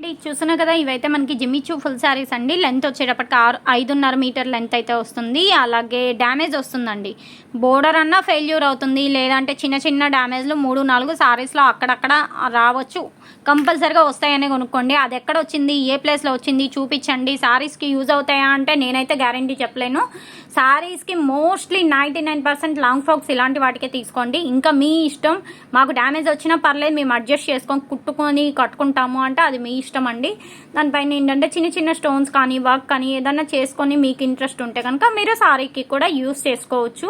అండి చూసిన కదా ఇవైతే మనకి జిమ్మిచూ ఫుల్ శారీస్ అండి. లెంత్ వచ్చేటప్పటికి ఆరు ఐదున్నర మీటర్ లెంత్ అయితే వస్తుంది. అలాగే డ్యామేజ్ వస్తుందండి. బోర్డర్ అన్నా ఫెయిల్యూర్ అవుతుంది. లేదంటే చిన్న చిన్న డ్యామేజ్లు మూడు నాలుగు శారీస్లో అక్కడక్కడ రావచ్చు. కంపల్సరిగా వస్తాయని కొనుక్కోండి. అది ఎక్కడ వచ్చింది? ఏ ప్లేస్లో వచ్చింది? చూపించండి. శారీస్కి యూజ్ అవుతాయా అంటే నేనైతే గ్యారంటీ చెప్పలేను. శారీస్కి mostly ninety nine percent long frocks ఇలాంటి వాటికే తీసుకోండి. ఇంకా మీ ఇష్టం. మాకు డ్యామేజ్ వచ్చినా పర్లేదు. మేము అడ్జస్ట్ చేసుకొని కుట్టుకొని కట్టుకుంటాము అంటే అది మీ ఇష్టం ఇష్టం అండి దానిపైన ఏంటంటే చిన్న చిన్న స్టోన్స్ కానీ వర్క్ కానీ ఏదన్నా చేసుకొని మీకు ఇంట్రెస్ట్ ఉంటే కనుక మీరు శారీకి కూడా యూస్ చేసుకోవచ్చు.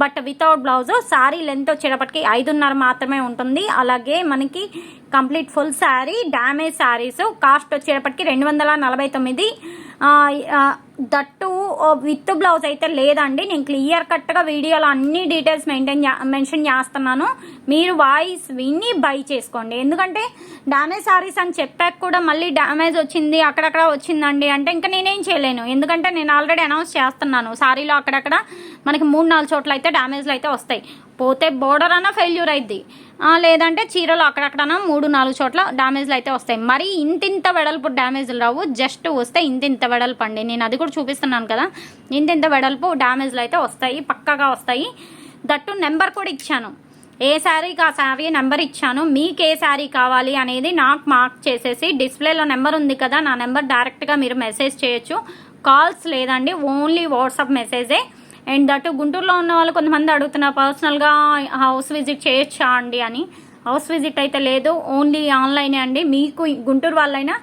But without blouse sari length వచ్చేటప్పటికి ఐదున్నర మాత్రమే ఉంటుంది. అలాగే మనకి complete full sari damage saris cost వచ్చేటప్పటికి రెండు వందల నలభై తొమ్మిది. దట్టు విత్ బ్లౌజ్ అయితే లేదండి. నేను క్లియర్ కట్గా వీడియోలో అన్ని డీటెయిల్స్ మెయింటైన్ మెన్షన్ చేస్తున్నాను. మీరు వాయిస్ విని బై చేసుకోండి. ఎందుకంటే డ్యామేజ్ సారీస్ అని చెప్పాక కూడా మళ్ళీ డ్యామేజ్ వచ్చింది అక్కడక్కడ వచ్చిందండి అంటే ఇంకా నేనేం చేయలేను. ఎందుకంటే నేను ఆల్రెడీ అనౌన్స్ చేస్తున్నాను. సారీలో అక్కడక్కడ మనకి మూడు నాలుగు చోట్ల అయితే డ్యామేజ్లు అయితే వస్తాయి. పోతే బోర్డర్ అన్న ఫెయిల్యూర్ అయింది లేదంటే చీరలు అక్కడక్కడన మూడు నాలుగు చోట్ల డ్యామేజ్లు అయితే వస్తాయి. మరి ఇంతింత వెడల్పు డ్యామేజ్లు రావు. జస్ట్ వస్తే ఇంతింత వెడల్పు అండి. నేను అది కూడా చూపిస్తున్నాను కదా. ఇంతింత వెడల్పు డ్యామేజ్లు అయితే వస్తాయి. పక్కాగా వస్తాయి. దట్టు నెంబర్ కూడా ఇచ్చాను. ఏ శారీకి ఆ శారీ నెంబర్ ఇచ్చాను. మీకు ఏ శారీ కావాలి అనేది నాకు మార్క్ చేసేసి డిస్ప్లేలో నెంబర్ ఉంది కదా నా నెంబర్ డైరెక్ట్గా మీరు మెసేజ్ చేయొచ్చు. కాల్స్ లేదండి. ఓన్లీ వాట్సాప్ మెసేజే. అండ్ దట్ గుంటూరులో ఉన్న వాళ్ళు కొంతమంది అడుగుతున్నారు పర్సనల్గా హౌస్ విజిట్ చేయొచ్చా అండి? అని. హౌస్ విజిట్ అయితే లేదు ఓన్లీ ఆన్లైనే అండి. మీకు గుంటూరు వాళ్ళైనా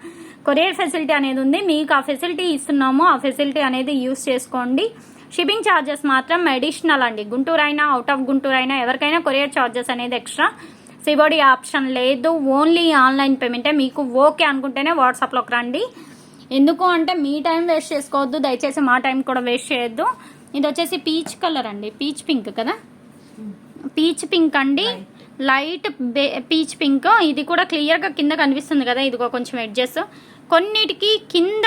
కొరియర్ ఫెసిలిటీ అనేది ఉంది మీకు ఆ ఫెసిలిటీ ఇస్తున్నాము ఆ ఫెసిలిటీ అనేది యూస్ చేసుకోండి. షిప్పింగ్ ఛార్జెస్ మాత్రం అడిషనల్ అండి. గుంటూరు అయినా అవుట్ ఆఫ్ గుంటూరు అయినా ఎవరికైనా కొరియర్ ఛార్జెస్ అనేది ఎక్స్ట్రా సిబోడి ఆప్షన్ లేదు ఓన్లీ ఆన్లైన్ పేమెంటే మీకు ఓకే అనుకుంటేనే వాట్సాప్లోకి రండి. ఎందుకు అంటే మీ టైం వేస్ట్ చేసుకోవద్దు దయచేసి మా టైం కూడా వేస్ట్ చేయొద్దు. ఇది వచ్చేసి పీచ్ కలర్ అండి పీచ్ పింక్ కదా? పీచ్ పింక్ అండి లైట్ బే పీచ్ పింక్. ఇది కూడా క్లియర్గా కింద కనిపిస్తుంది కదా ఇదిగో కొంచెం ఎడ్జెస్ కొన్నిటికి కింద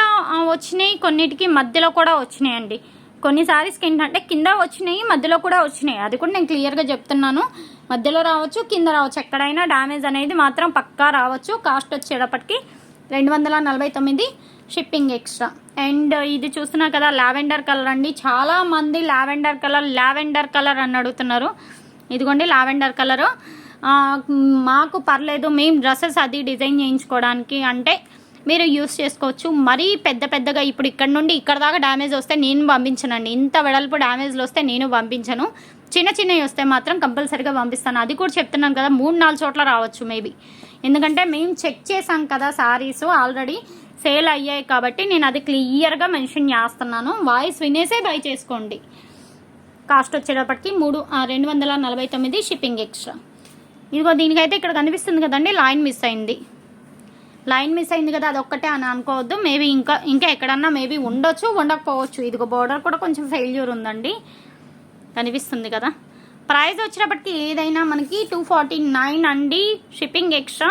వచ్చినాయి కొన్నిటికి మధ్యలో కూడా వచ్చినాయండి కొన్ని సారీస్కి ఏంటంటే కింద వచ్చినాయి మధ్యలో కూడా వచ్చినాయి. అది కూడా నేను క్లియర్గా చెప్తున్నాను. మధ్యలో రావచ్చు కింద రావచ్చు. ఎక్కడైనా డ్యామేజ్ అనేది మాత్రం పక్కా రావచ్చు. కాస్ట్ వచ్చేటప్పటికి రెండు వందల నలభై తొమ్మిది. Shipping extra. అండ్ ఇది చూస్తున్నా కదా లావెండర్ కలర్ అండి. చాలా మంది లావెండర్ కలర్ లావెండర్ కలర్ అని అడుగుతున్నారు. ఇదిగోండి లావెండర్ కలరు. మాకు పర్లేదు మేము డ్రెస్సెస్ అది డిజైన్ చేయించుకోవడానికి అంటే మీరు యూస్ చేసుకోవచ్చు. మరీ పెద్ద పెద్దగా ఇప్పుడు ఇక్కడ నుండి ఇక్కడ దాకా డ్యామేజ్ వస్తే నేను పంపించనండి. ఇంత వెడల్పు డ్యామేజ్లు వస్తే నేను పంపించను. చిన్న చిన్నవి వస్తే మాత్రం కంపల్సరీగా పంపిస్తాను. అది కూడా చెప్తున్నాను కదా మూడు నాలుగు చోట్ల రావచ్చు మేబీ. ఎందుకంటే మేము చెక్ చేసాం కదా సారీస్ ఆల్రెడీ. సేల్ అయ్యాయి కాబట్టి నేను అది క్లియర్గా మెన్షన్ చేస్తున్నాను. వాయిస్ వినేసే బై చేసుకోండి. కాస్ట్ వచ్చేటప్పటికి మూడు రెండు వందల నలభై తొమ్మిది షిప్పింగ్ ఎక్స్ట్రా. ఇదిగో దీనికైతే ఇక్కడ కనిపిస్తుంది కదండి లైన్ మిస్ అయింది. లైన్ మిస్ అయింది కదా అది ఒక్కటే అని అనుకోవద్దు. మేబీ ఇంకా ఇంకా ఎక్కడన్నా మేబీ ఉండొచ్చు ఉండకపోవచ్చు. ఇదిగో బోర్డర్ కూడా కొంచెం ఫెయిల్యూర్ ఉందండి. కనిపిస్తుంది కదా. ప్రైస్ వచ్చేటప్పటికి ఏదైనా మనకి టూ ఫార్టీ నైన్ అండి షిప్పింగ్ ఎక్స్ట్రా.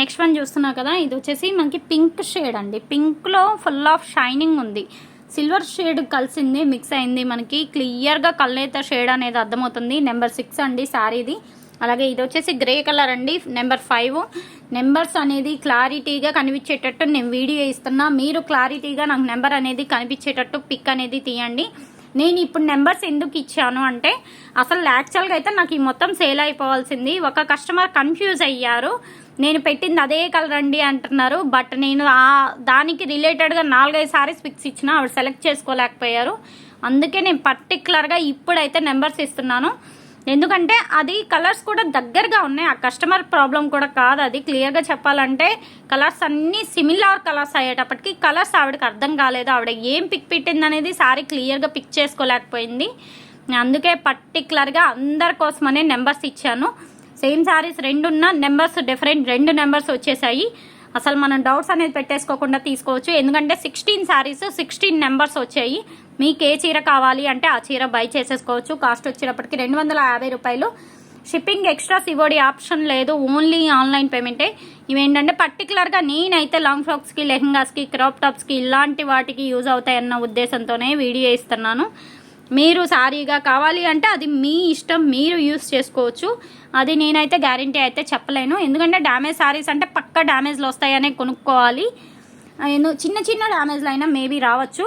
నెక్స్ట్ వన్ చూస్తున్నా కదా ఇది వచ్చేసి మనకి పింక్ షేడ్ అండి. పింక్లో ఫుల్ ఆఫ్ షైనింగ్ ఉంది. సిల్వర్ షేడ్ కలిసింది మిక్స్ అయింది మనకి. క్లియర్గా కల్లేత షేడ్ అనేది అర్థమవుతుంది. నెంబర్ సిక్స్ అండి శారీది అలాగే ఇది వచ్చేసి గ్రే కలర్ అండి నెంబర్ ఫైవ్ నెంబర్స్ అనేది క్లారిటీగా కనిపించేటట్టు నేను వీడియో ఇస్తున్నా. మీరు క్లారిటీగా నాకు నెంబర్ అనేది కనిపించేటట్టు పిక్ అనేది తీయండి. నేను ఇప్పుడు నెంబర్స్ ఎందుకు ఇచ్చాను అంటే అసలు యాక్చువల్గా అయితే నాకు ఈ మొత్తం సేల్ అయిపోవాల్సింది. ఒక కస్టమర్ కన్ఫ్యూజ్ అయ్యారు. నేను పెట్టింది అదే కలర్ అండి అంటున్నారు. బట్ నేను ఆ దానికి రిలేటెడ్గా నాలుగైదు సారీస్ పిక్స్ ఇచ్చిన ఆవిడ సెలెక్ట్ చేసుకోలేకపోయారు. అందుకే నేను పర్టికులర్గా ఇప్పుడైతే నెంబర్స్ ఇస్తున్నాను. ఎందుకంటే అది కలర్స్ కూడా దగ్గరగా ఉన్నాయి. ఆ కస్టమర్ ప్రాబ్లం కూడా కాదు అది. క్లియర్గా చెప్పాలంటే కలర్స్ అన్నీ సిమిలర్ కలర్స్ అయ్యేటప్పటికి కలర్స్ ఆవిడకి అర్థం కాలేదు. ఆవిడ ఏం పిక్ పెట్టింది అనేది సారీ క్లియర్గా పిక్ చేసుకోలేకపోయింది. అందుకే పర్టికులర్గా అందరి కోసమనే నెంబర్స్ ఇచ్చాను. సేమ్ సారీస్ రెండు ఉన్న నెంబర్స్ డిఫరెంట్ రెండు నెంబర్స్ వచ్చేసాయి. అసలు మనం డౌట్స్ అనేది పెట్టేసుకోకుండా తీసుకోవచ్చు. ఎందుకంటే సిక్స్టీన్ శారీస్ సిక్స్టీన్ నెంబర్స్ వచ్చాయి. మీకు ఏ చీర కావాలి అంటే ఆ చీర బై చేసేసుకోవచ్చు. కాస్ట్ వచ్చేటప్పటికి రెండు వందల యాభై రూపాయలు. షిప్పింగ్ ఎక్స్ట్రా ఇవ్వడి ఆప్షన్ లేదు. ఓన్లీ ఆన్లైన్ పేమెంటే ఇవేంటంటే పర్టికులర్గా నేనైతే లాంగ్ ఫ్రాక్స్కి లెహంగాస్కి క్రాప్ టాప్స్కి ఇలాంటి వాటికి యూజ్ అవుతాయన్న ఉద్దేశంతోనే వీడియో ఇస్తున్నాను. మీరు సారీగా కావాలి అంటే అది మీ ఇష్టం మీరు యూస్ చేసుకోవచ్చు. అది నేనైతే గ్యారంటీ అయితే చెప్పలేను. ఎందుకంటే డ్యామేజ్ సారీస్ అంటే పక్క డ్యామేజ్లు వస్తాయనే కొనుక్కోవాలి. నేను చిన్న చిన్న డ్యామేజ్లు అయినా మేబీ రావచ్చు.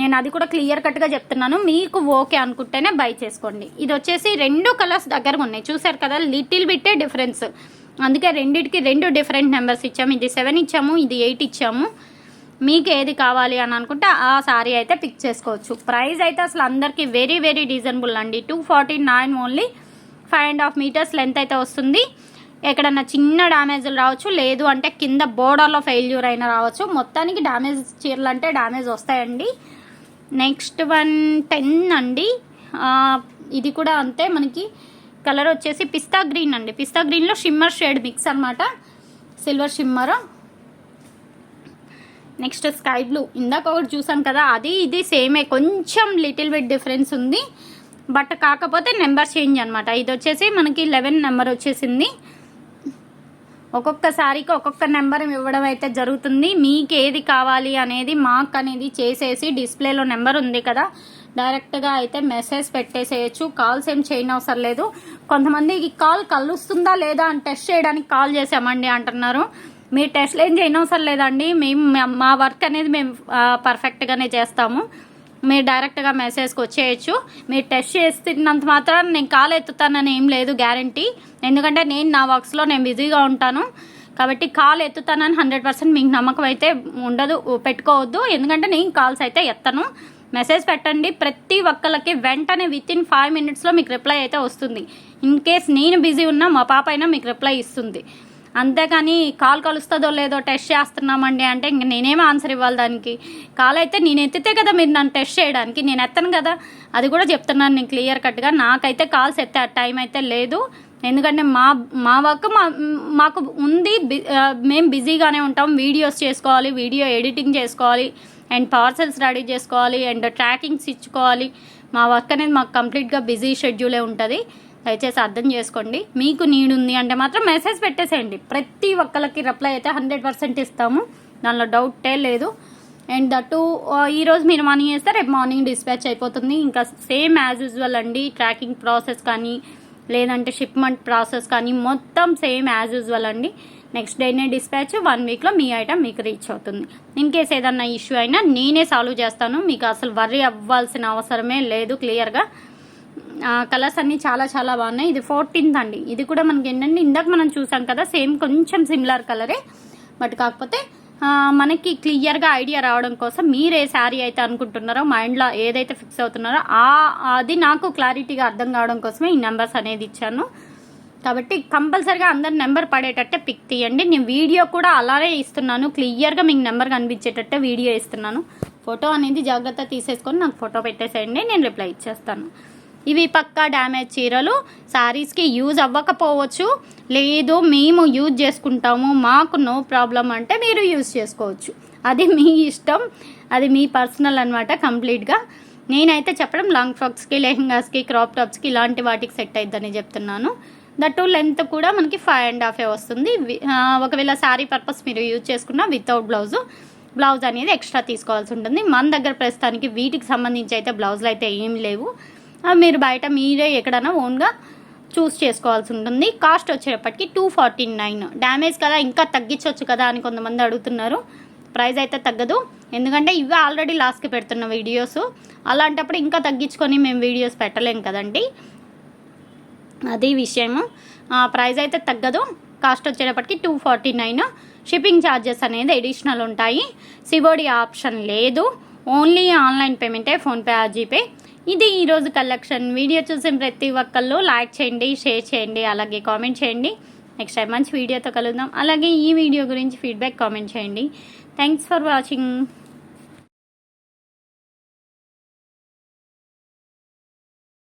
నేను అది కూడా క్లియర్ కట్గా చెప్తున్నాను. మీకు ఓకే అనుకుంటేనే బై చేసుకోండి. ఇది వచ్చేసి రెండు కలర్స్ దగ్గరగా ఉన్నాయి. చూసారు కదా లిటిల్ బిట్టే డిఫరెన్స్ అందుకే రెండిటికి రెండు డిఫరెంట్ నెంబర్స్ ఇచ్చాము. ఇది సెవెన్ ఇచ్చాము ఇది ఎయిట్ ఇచ్చాము. మీకు ఏది కావాలి అని అనుకుంటే ఆ శారీ అయితే పిక్ చేసుకోవచ్చు. ప్రైస్ అయితే అసలు అందరికీ వెరీ వెరీ రీజనబుల్ అండి. Two forty nine only five and half metres length అయితే వస్తుంది. ఎక్కడన్నా చిన్న డ్యామేజ్లు రావచ్చు లేదు అంటే కింద బోర్డర్లో ఫెయిల్యూర్ అయినా రావచ్చు. మొత్తానికి డ్యామేజ్ చీరలు అంటే డ్యామేజ్ వస్తాయండి. నెక్స్ట్ వన్ టెన్ అండి. ఇది కూడా అంతే. మనకి కలర్ వచ్చేసి పిస్తా గ్రీన్ అండి. పిస్తా గ్రీన్లో షిమ్మర్ షేడ్ మిక్స్ అనమాట silver shimmer next sky blue. ఇందాక ఒకటి చూసాం కదా అది ఇది సేమే. కొంచెం లిటిల్ బిట్ డిఫరెన్స్ ఉంది. బట్ కాకపోతే నెంబర్ చేంజ్ అనమాట ఇది వచ్చేసి మనకి లెవెన్ నెంబర్ వచ్చేసింది. ఒక్కొక్క సారీకి ఒక్కొక్క నెంబర్ ఇవ్వడం అయితే జరుగుతుంది. మీకు ఏది కావాలి అనేది మార్క్ అనేది చేసేసి డిస్ప్లేలో నెంబర్ ఉంది కదా డైరెక్ట్గా అయితే మెసేజ్ పెట్టేసేయచ్చు. కాల్స్ ఏం చేయనవసరం లేదు. కొంతమంది ఈ కాల్ కలుస్తుందా లేదా అని టెస్ట్ చేయడానికి కాల్ చేసామండి అంటున్నారు. మీ టెస్ట్లు ఏం చేయనవసరం లేదండి. మేము మా- వర్క్ అనేది మేము పర్ఫెక్ట్గానే చేస్తాము. మీరు డైరెక్ట్గా మెసేజ్కి వచ్చేయచ్చు. మీరు టెస్ట్ చేస్తున్నంత మాత్రం నేను కాల్ ఎత్తుతానని ఏం లేదు గ్యారంటీ ఎందుకంటే నేను నా వర్క్స్లో నేను బిజీగా ఉంటాను. కాబట్టి కాల్ ఎత్తుతానని హండ్రెడ్ పర్సెంట్ మీకు నమ్మకం అయితే ఉండదు పెట్టుకోవద్దు. ఎందుకంటే నేను కాల్స్ అయితే ఎత్తను. మెసేజ్ పెట్టండి. ప్రతి ఒక్కళ్ళకి వెంటనే విత్ ఇన్ ఫైవ్ మినిట్స్లో మీకు రిప్లై అయితే వస్తుంది. ఇన్ కేస్ నేను బిజీ ఉన్నా మా పాప అయినా మీకు రిప్లై ఇస్తుంది. అంతేకాని కాల్ కలుస్తుందో లేదో టెస్ట్ చేస్తున్నామండి అంటే ఇంక నేనేం ఆన్సర్ ఇవ్వాలి దానికి? కాల్ అయితే నేను ఎత్తితే కదా మీరు నన్ను టెస్ట్ చేయడానికి నేను ఎత్తను కదా? అది కూడా చెప్తున్నాను నేను క్లియర్ కట్గా. నాకైతే కాల్స్ ఎత్తే టైం అయితే లేదు. ఎందుకంటే మా మా వర్క్ మా మాకు ఉంది బి- మేము బిజీగానే ఉంటాం. వీడియోస్ చేసుకోవాలి వీడియో ఎడిటింగ్ చేసుకోవాలి అండ్ పార్సల్స్ రెడీ చేసుకోవాలి అండ్ ట్రాకింగ్స్ ఇచ్చుకోవాలి. మా వర్క్ అనేది మాకు కంప్లీట్గా బిజీ షెడ్యూలే ఉంటుంది. దయచేసి అర్థం చేసుకోండి. మీకు నీడ్ ఉంది అంటే మాత్రం మెసేజ్ పెట్టేసేయండి. ప్రతి ఒక్కరికి రిప్లై అయితే హండ్రెడ్ పర్సెంట్ ఇస్తాము. దానిలో డౌటే లేదు. అండ్ దట్టు ఈరోజు మీరు మార్నింగ్ చేస్తే రేపు మార్నింగ్ డిస్పాచ్ అయిపోతుంది. ఇంకా సేమ్ యాజ్ యూజువల్ అండి. ట్రాకింగ్ ప్రాసెస్ కానీ లేదంటే షిప్మెంట్ ప్రాసెస్ కానీ మొత్తం సేమ్ యాజ్ యూజువల్ అండి. నెక్స్ట్ డేనే డిస్పాచ్ వన్ వీక్లో మీ ఐటమ్ మీకు రీచ్ అవుతుంది. ఇన్ కేస్ ఏదన్నా ఇష్యూ అయినా నేనే సాల్వ్ చేస్తాను. మీకు అసలు వర్రీ అవ్వాల్సిన అవసరమే లేదు క్లియర్గా కలర్స్ అన్నీ చాలా చాలా బాగున్నాయి. ఇది ఫోర్టీన్త్ అండి. ఇది కూడా మనకి ఏంటంటే ఇందాక మనం చూసాం కదా సేమ్ కొంచెం సిమిలర్ కలరే. బట్ కాకపోతే మనకి క్లియర్గా ఐడియా రావడం కోసం మీరు ఏ శారీ అయితే అనుకుంటున్నారో మైండ్లో ఏదైతే ఫిక్స్ అవుతున్నారో ఆ అది నాకు క్లారిటీగా అర్థం కావడం కోసమే ఈ నెంబర్స్ అనేది ఇచ్చాను. కాబట్టి కంపల్సరిగా అందరు నెంబర్ పడేటట్టే పిక్ తీయండి. నేను వీడియో కూడా అలానే ఇస్తున్నాను. క్లియర్గా మీకు నెంబర్ కనిపించేటట్టే వీడియో ఇస్తున్నాను. ఫోటో అనేది జాగ్రత్త తీసేసుకొని నాకు ఫోటో పెట్టేసేయండి. నేను రిప్లై ఇచ్చేస్తాను. ఇవి పక్కా డ్యామేజ్ చీరలు. శారీస్కి యూజ్ అవ్వకపోవచ్చు. లేదు మేము యూజ్ చేసుకుంటాము. మాకు నో ప్రాబ్లం అంటే మీరు యూజ్ చేసుకోవచ్చు. అది మీ ఇష్టం. అది మీ పర్సనల్ అనమాట కంప్లీట్గా నేనైతే చెప్పడం లాంగ్ ఫ్రాక్స్కి లెహంగాస్కి క్రాప్ టాప్స్కి ఇలాంటి వాటికి సెట్ అవుతుందని చెప్తున్నాను. దట్టు లెంత్ కూడా మనకి ఫైవ్ అండ్ హాఫ్ వస్తుంది. ఒకవేళ శారీ పర్పస్ మీరు యూజ్ చేసుకున్న వితౌట్ బ్లౌజు. బ్లౌజ్ అనేది ఎక్స్ట్రా తీసుకోవాల్సి ఉంటుంది. మన దగ్గర ప్రస్తుతానికి వీటికి సంబంధించి అయితే బ్లౌజులు అయితే ఏం లేవు. అవి మీరు బయట మీరే ఎక్కడైనా ఓన్గా చూస్ చేసుకోవాల్సి ఉంటుంది. కాస్ట్ వచ్చేటప్పటికి టూ ఫార్టీ నైన్. డ్యామేజ్ కదా ఇంకా తగ్గించవచ్చు కదా అని కొంతమంది అడుగుతున్నారు. ప్రైస్ అయితే తగ్గదు. ఎందుకంటే ఇవి ఆల్రెడీ లాస్ట్కి పెడుతున్న వీడియోస్. అలాంటప్పుడు ఇంకా తగ్గించుకొని మేము వీడియోస్ పెట్టలేం కదండి. అది విషయము. ప్రైస్ అయితే తగ్గదు. కాస్ట్ వచ్చేటప్పటికి two forty nine. Shipping charges అనేది అడిషనల్ ఉంటాయి. సిబోడి ఆప్షన్ లేదు. ఓన్లీ ఆన్లైన్ పేమెంటే ఫోన్పే ఆ జీపే ఇది ఈరోజు కలెక్షన్. వీడియో చూసిన ప్రతి ఒక్కళ్ళు లైక్ చేయండి షేర్ చేయండి అలాగే కామెంట్ చేయండి. నెక్స్ట్ టైం మంచి వీడియోతో కలుద్దాం. అలాగే ఈ వీడియో గురించి ఫీడ్బ్యాక్ కామెంట్ చేయండి. Thanks for watching.